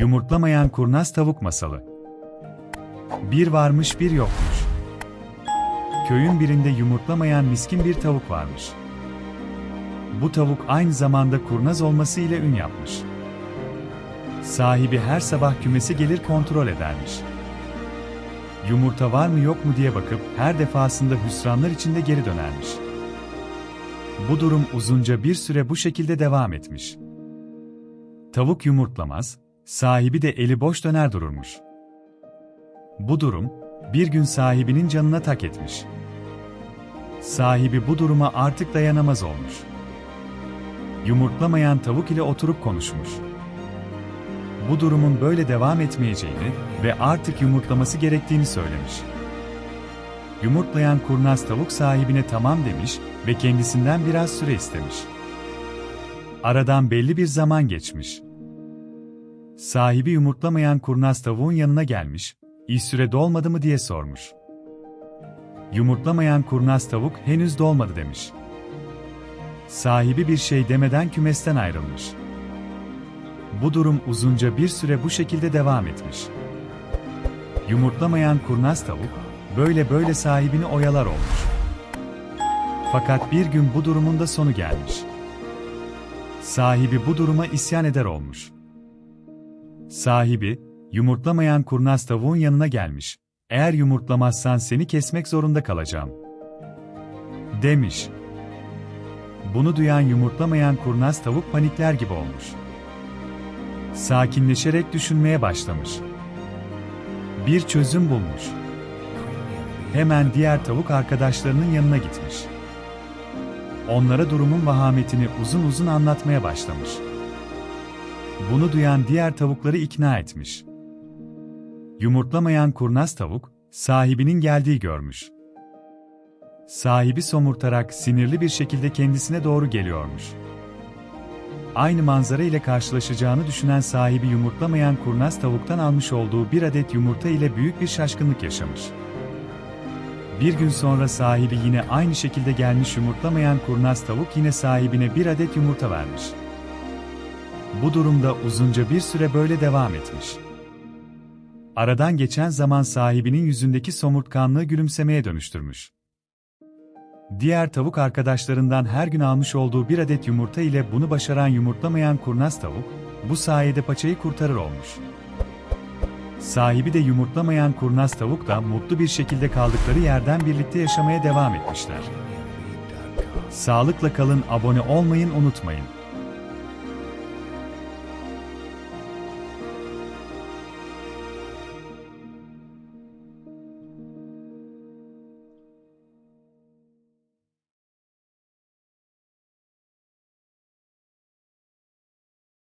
Yumurtlamayan kurnaz tavuk masalı. Bir varmış bir yokmuş. Köyün birinde yumurtlamayan miskin bir tavuk varmış. Bu tavuk aynı zamanda kurnaz olması ile ün yapmış. Sahibi her sabah kümese gelir kontrol edermiş. Yumurta var mı yok mu diye bakıp her defasında hüsranlar içinde geri dönermiş. Bu durum uzunca bir süre bu şekilde devam etmiş. Tavuk yumurtlamaz, sahibi de eli boş döner dururmuş. Bu durum, bir gün sahibinin canına tak etmiş. Sahibi bu duruma artık dayanamaz olmuş. Yumurtlamayan tavuk ile oturup konuşmuş. Bu durumun böyle devam etmeyeceğini ve artık yumurtlaması gerektiğini söylemiş. Yumurtlayan kurnaz tavuk sahibine tamam demiş ve kendisinden biraz süre istemiş. Aradan belli bir zaman geçmiş. Sahibi yumurtlamayan kurnaz tavuğun yanına gelmiş, iyi süre dolmadı mı diye sormuş. Yumurtlamayan kurnaz tavuk henüz dolmadı demiş. Sahibi bir şey demeden kümesten ayrılmış. Bu durum uzunca bir süre bu şekilde devam etmiş. Yumurtlamayan kurnaz tavuk, böyle böyle sahibini oyalar olmuş. Fakat bir gün bu durumun da sonu gelmiş. Sahibi bu duruma isyan eder olmuş. Sahibi, yumurtlamayan kurnaz tavuğun yanına gelmiş. Eğer yumurtlamazsan seni kesmek zorunda kalacağım. Demiş. Bunu duyan yumurtlamayan kurnaz tavuk panikler gibi olmuş. Sakinleşerek düşünmeye başlamış. Bir çözüm bulmuş. Hemen diğer tavuk arkadaşlarının yanına gitmiş. Onlara durumun vahametini uzun uzun anlatmaya başlamış. Bunu duyan diğer tavukları ikna etmiş. Yumurtlamayan kurnaz tavuk, sahibinin geldiği görmüş. Sahibi somurtarak sinirli bir şekilde kendisine doğru geliyormuş. Aynı manzara ile karşılaşacağını düşünen sahibi yumurtlamayan kurnaz tavuktan almış olduğu bir adet yumurta ile büyük bir şaşkınlık yaşamış. Bir gün sonra sahibi yine aynı şekilde gelmiş yumurtlamayan kurnaz tavuk yine sahibine bir adet yumurta vermiş. Bu durumda uzunca bir süre böyle devam etmiş. Aradan geçen zaman sahibinin yüzündeki somurtkanlığı gülümsemeye dönüştürmüş. Diğer tavuk arkadaşlarından her gün almış olduğu bir adet yumurta ile bunu başaran yumurtlamayan kurnaz tavuk, bu sayede paçayı kurtarır olmuş. Sahibi de yumurtlamayan kurnaz tavuk da mutlu bir şekilde kaldıkları yerden birlikte yaşamaya devam etmişler. Sağlıkla kalın, abone olmayın unutmayın.